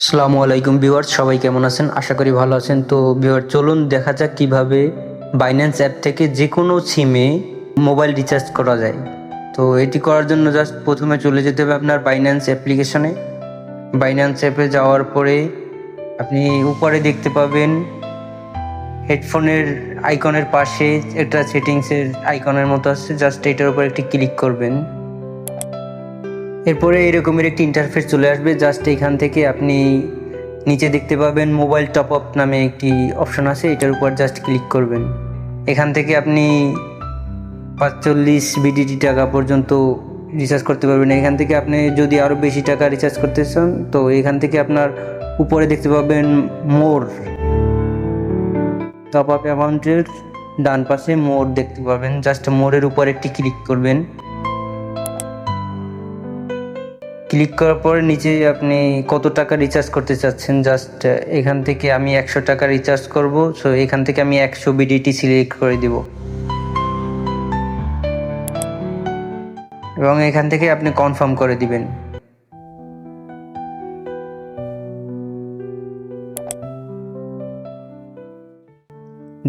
আসসালামু আলাইকুম ভিউয়ার্স, সবাই কেমন আছেন? আশা করি ভালো আছেন। তো ভিউয়ার চলুন দেখা যাক কীভাবে বাইন্যান্স অ্যাপ থেকে যে কোনো সিমে মোবাইল রিচার্জ করা যায়। তো এটি করার জন্য জাস্ট প্রথমে চলে যেতে হবে আপনার বাইন্যান্স অ্যাপ্লিকেশনে বাইন্যান্স অ্যাপে যাওয়ার পরে আপনি উপরে দেখতে পাবেন হেডফোনের আইকনের পাশে একটা সেটিংসের আইকনের মতো আছে। জাস্ট এটার উপর একটি ক্লিক করবেন। এরপরে এরকমের একটি ইন্টারফেস চলে আসবে। জাস্ট এখান থেকে আপনি নিচে দেখতে পাবেন মোবাইল টপ আপ নামে একটি অপশন আছে। এটার উপর জাস্ট ক্লিক করবেন। এখান থেকে আপনি পাঁচচল্লিশ বিডিটি টাকা পর্যন্ত রিচার্জ করতে পারবেন। এখান থেকে আপনি যদি আরও বেশি টাকা রিচার্জ করতে চান, তো এখান থেকে আপনার উপরে দেখতে পাবেন মোর। টপ আপ অ্যামাউন্টের ডান পাশে মোর দেখতে পাবেন। জাস্ট মোরের উপর একটি ক্লিক করবেন। ক্লিক করার পরে নিচে আপনি কত টাকা রিচার্জ করতে চাচ্ছেন জাস্ট এখান থেকে আমি একশো টাকা রিচার্জ করব সো এখান থেকে আমি একশো বিডিটি সিলেক্ট করে দিব। এবং এখান থেকে আপনি কনফার্ম করে দিবেন।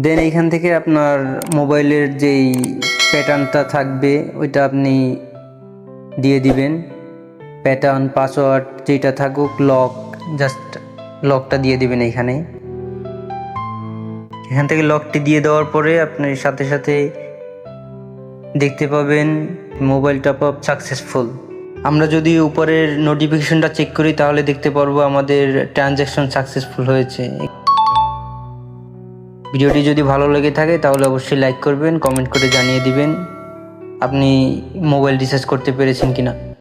দেন এখান থেকে আপনার মোবাইলের যেই প্যাটার্নটা থাকবে, ওইটা আপনি দিয়ে দিবেন। প্যাটার্ন পাসওয়ার্ড যেটা থাকুক লক জাস্ট লকটা দিয়ে দেবেন এখানে। এখান থেকে লকটি দিয়ে দেওয়ার পরে আপনি সাথে সাথে দেখতে পাবেন মোবাইল টপ আপ সাকসেসফুল আমরা যদি উপরের নোটিফিকেশনটা চেক করি, তাহলে দেখতে পারব আমাদের ট্রানজ্যাকশন সাকসেসফুল হয়েছে। ভিডিওটি যদি ভালো লেগে থাকে, তাহলে অবশ্যই লাইক করবেন কমেন্ট করে জানিয়ে দিবেন, আপনি মোবাইল রিচার্জ করতে পেরেছেন কিনা।